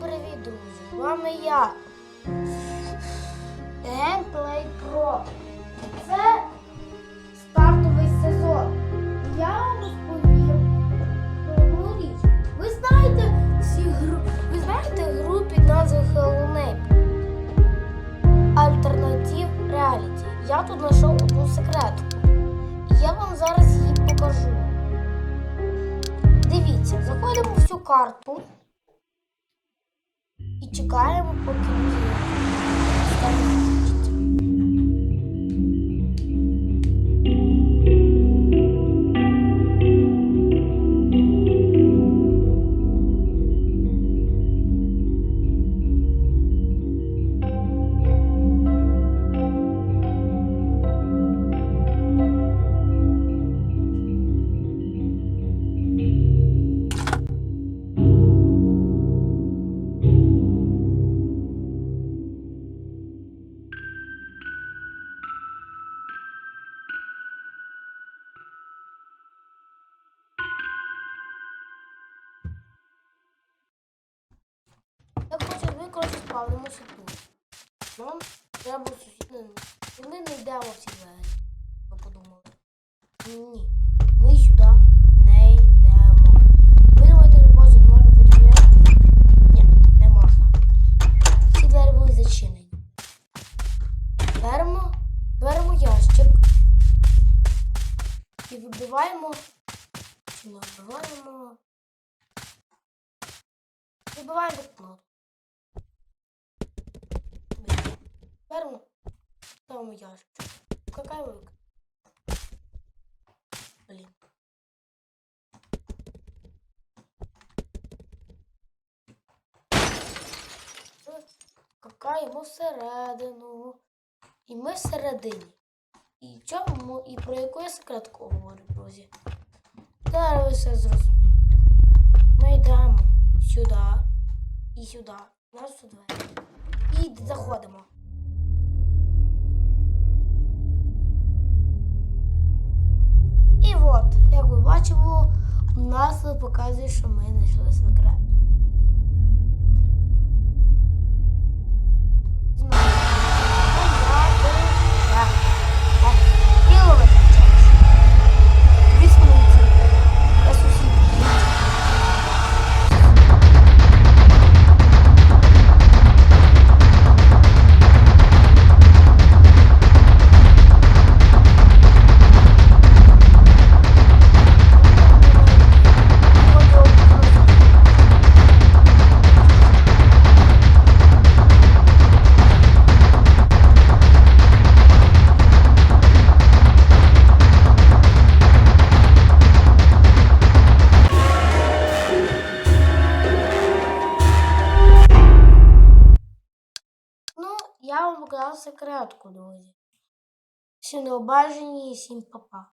привіт, друзі! З вами я. Gameplay Pro. Це стартовий сезон. Я розповім про річ. Ви знаєте ці гру. Ви знаєте гру під назвою Hello Neighbor? Альтернатив реаліті. Я тут знайшов одну секретку. Я вам зараз її покажу. Дивіться, заходимо в цю карту чекаємо, поки ми справимося тут. Нам треба. І ми не йдемо в ці двері. Ви подумали. Ні. Ми сюди не йдемо. Ви думаєте, що боже, не можна підвіряти? Ні, не можна. Ці двері були зачинені. Беремо, беремо ящик. І вибиваємо. Чи не вибиваємо? Вибиваємо вікно. Беремо. Ставимо ящик. Какая вик? Блін. Какаємо всередину. І ми всередині. І чому, і про яку я секретку говорю, друзі? Зараз ви все зрозумієте. Ми йдемо сюди і сюди. Нас двері. І заходимо. У нас показує, що ми знайшли секрет. Я вам показав секретку, друзі. Всі необажені і всім папа.